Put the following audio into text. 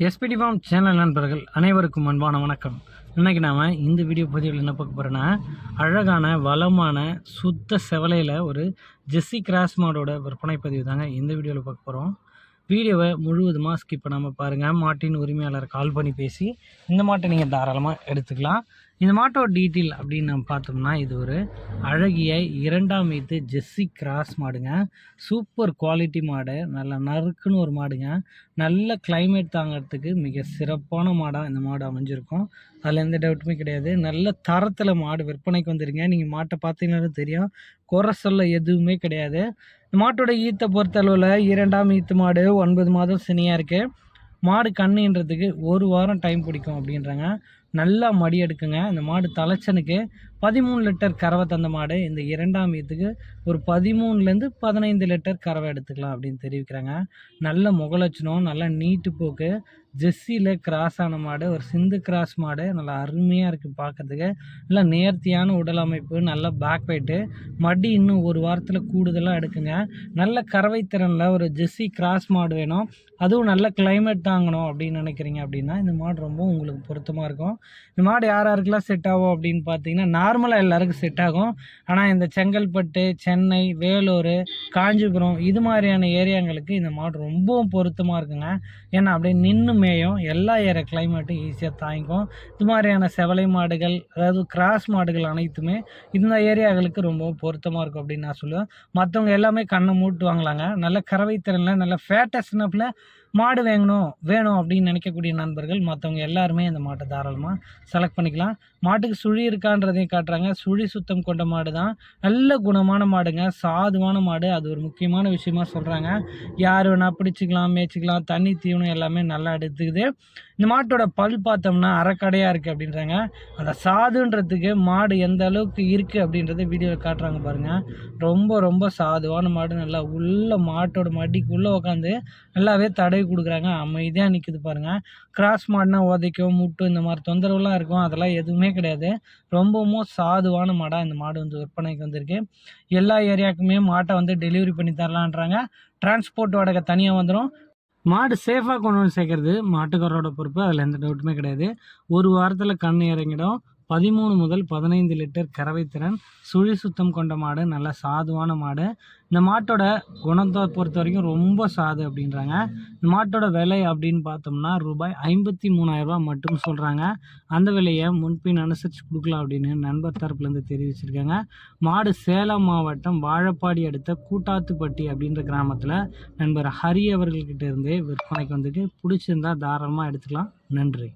SPD form channel நண்பர்கள் அனைவருக்கும் அன்பான வணக்கம். இன்னைக்கு நாம் இந்த வீடியோ பதிவில் என்ன பார்க்க போகிறோன்னா அழகான வளமான சுத்த செவலையில் ஒரு ஜெஸ்ஸி கிராஸ் மாடோட விற்பனை பதிவு தாங்க இந்த வீடியோவில் பார்க்க போகிறோம் வீடியோவை முழுவதுமாக ஸ்கிப் பண்ணாமல் பாருங்கள் மாட்டின் உரிமையாளர் கால் பண்ணி பேசி இந்த மாட்டை நீங்கள் தாராளமாக எடுத்துக்கலாம். இந்த மாட்டோட டீட்டெயில் அப்படின்னு நம்ம பார்த்தோம்னா இது ஒரு அழகிய இரண்டாம் மீத்து ஜெஸ்ஸி கிராஸ் மாடுங்க. சூப்பர் குவாலிட்டி மாடு. நல்ல நறுக்குன்னு ஒரு மாடுங்க. நல்ல கிளைமேட் தாங்கிறதுக்கு மிக சிறப்பான மாடாக இந்த மாடு அமைஞ்சிருக்கும். அதில் எந்த டவுட்டுமே கிடையாது. நல்ல தரத்தில் மாடு விற்பனைக்கு வந்துடுங்க நீங்கள் மாட்டை பார்த்தீங்கன்னாலும் தெரியும். குறை சொல்ல எதுவுமே கிடையாது. மாட்டோட ஈத்தை பொறுத்தளவில் இரண்டாம் ஈத்து மாடு ஒன்பது மாதம் சினியாக இருக்குது மாடு கண்ணுன்றதுக்கு ஒரு வாரம் டைம் பிடிக்கும் அப்படின்றாங்க. நல்லா மடி எடுக்குங்க. இந்த மாடு தலைச்சனுக்கு பதிமூணு லிட்டர் கறவை தந்த மாடு. இந்த இரண்டாம் ஈத்துக்கு ஒரு பதிமூணுலேருந்து பதினைந்து லிட்டர் கறவை எடுத்துக்கலாம் அப்படின்னு தெரிவிக்கிறாங்க. நல்ல முகலட்சணம் நல்ல நீட்டு போக்கு. ஜெஸ்ஸியில் கிராஸ் ஆன மாடு ஒரு சிந்து கிராஸ் மாடு. நல்லா அருமையாக இருக்குது பார்க்கறதுக்கு. நல்லா நேர்த்தியான உடல் அமைப்பு நல்ல பேக் வெயிட்டு மடி இன்னும் ஒரு வாரத்தில் கூடுதலாக எடுக்குங்க. நல்ல கறவை திறனில் ஒரு ஜெஸ்ஸி கிராஸ் மாடு வேணும். அதுவும் நல்ல கிளைமேட் தாங்கணும் அப்படின்னு நினைக்கிறீங்க அப்படின்னா இந்த மாடு ரொம்ப உங்களுக்கு பொருத்தமாக இருக்கும். இந்த மாடு யார் யாருக்கெல்லாம் செட் ஆகும் அப்படின்னு பார்த்தீங்கன்னா நார்மலாக எல்லாருக்கும் செட் ஆகும். ஆனால் இந்த செங்கல்பட்டு சென்னை வேலூர் காஞ்சிபுரம் இது மாதிரியான ஏரியாங்களுக்கு இந்த மாடு ரொம்பவும் பொருத்தமாக இருக்குங்க. ஏன்னா அப்படியே நின்று மேயும். எல்லா ஏரியா கிளைமேட்டும் ஈஸியாக தாங்கிக்கும். இது மாதிரியான செவலை மாடுகள் அதாவது கிராஸ் மாடுகள் அனைத்துமே இந்த ஏரியாக்களுக்கு ரொம்பவும் பொருத்தமாக இருக்கும் அப்படின்னு நான் சொல்லுவேன். மற்றவங்க எல்லாமே கண்ணை மூட்டு வாங்கலாங்க. நல்ல கறவை திறனில் நல்ல ஃபேட்டஸ்னப்பில் மாடு வாங்கணும் வேணும் அப்படின்னு நினைக்கக்கூடிய நண்பர்கள் மற்றவங்க எல்லாருமே இந்த மாட்டை தாராளமாக செலக்ட் பண்ணிக்கலாம். மாட்டுக்கு சுழி இருக்கான்றதையும் காட்டுறாங்க. சுழி சுத்தம் கொண்ட மாடு தான். நல்ல குணமான மாடுங்க. சாதுவான மாடு. அது ஒரு முக்கியமான விஷயமா சொல்கிறாங்க யார் வேணால் பிடிச்சிக்கலாம் மேய்ச்சிக்கலாம். தண்ணி தீவனம் எல்லாமே நல்லா எடுத்துக்குது. இந்த மாட்டோட பல் பார்த்தோம்னா அறக்கடையாக இருக்குது அப்படின்றாங்க. அந்த சாதுன்றதுக்கு மாடு எந்த அளவுக்கு இருக்குது அப்படின்றத வீடியோவில் காட்டுறாங்க பாருங்கள் ரொம்ப ரொம்ப சாதுவான மாடு. நல்லா உள்ள மாட்டோட மடிக்கு உள்ளே உட்காந்து நல்லாவே தடவி கொடுக்குறாங்க. அமைதியாக நிற்குது பாருங்கள் கிராஸ் மாடுனா உதைக்கும் முட்டு இந்த மாதிரி தொந்தரவுலாம் இருக்கும். அதெல்லாம் எதுவுமே கிடையாது. ரொம்பவும் சாதுவான மாடாக இந்த மாடு வந்து விற்பனைக்கு வந்திருக்கு. எல்லா ஏரியாவுக்குமே மாட்டை வந்து டெலிவரி பண்ணி தரலான்றாங்க. டிரான்ஸ்போர்ட் வாடகை தனியாக வந்துடும் மாடு சேஃபாக கொண்டு வந்து சேர்க்கறது மாட்டுக்காரரோட பொறுப்பு அதில் எந்த டவுட்டுமே கிடையாது. ஒரு வாரத்தில் கண் இறங்கிடும். பதிமூணு முதல் பதினைந்து லிட்டர் கறவை திறன் சுழி சுத்தம் கொண்ட மாடு நல்ல சாதுவான மாடு. இந்த மாட்டோட குணத்தை பொறுத்த வரைக்கும் ரொம்ப சாது அப்படின்றாங்க. இந்த மாட்டோட விலை அப்படின்னு பார்த்தோம்னா ரூபாய் ஐம்பத்தி மூணாயிரரூபா மட்டும் சொல்கிறாங்க அந்த விலையை முன்பின் அனுசரித்து கொடுக்கலாம் அப்படின்னு நண்பர் தரப்புலேருந்து தெரிவிச்சிருக்காங்க. மாடு சேலம் மாவட்டம் வாழப்பாடி அடுத்த கூட்டாத்துப்பட்டி அப்படின்ற கிராமத்தில் நண்பர் ஹரி அவர்கள்கிட்ட இருந்தே விற்பனைக்கு வந்துட்டு பிடிச்சிருந்தா தாராளமாக எடுத்துக்கலாம். நன்றி.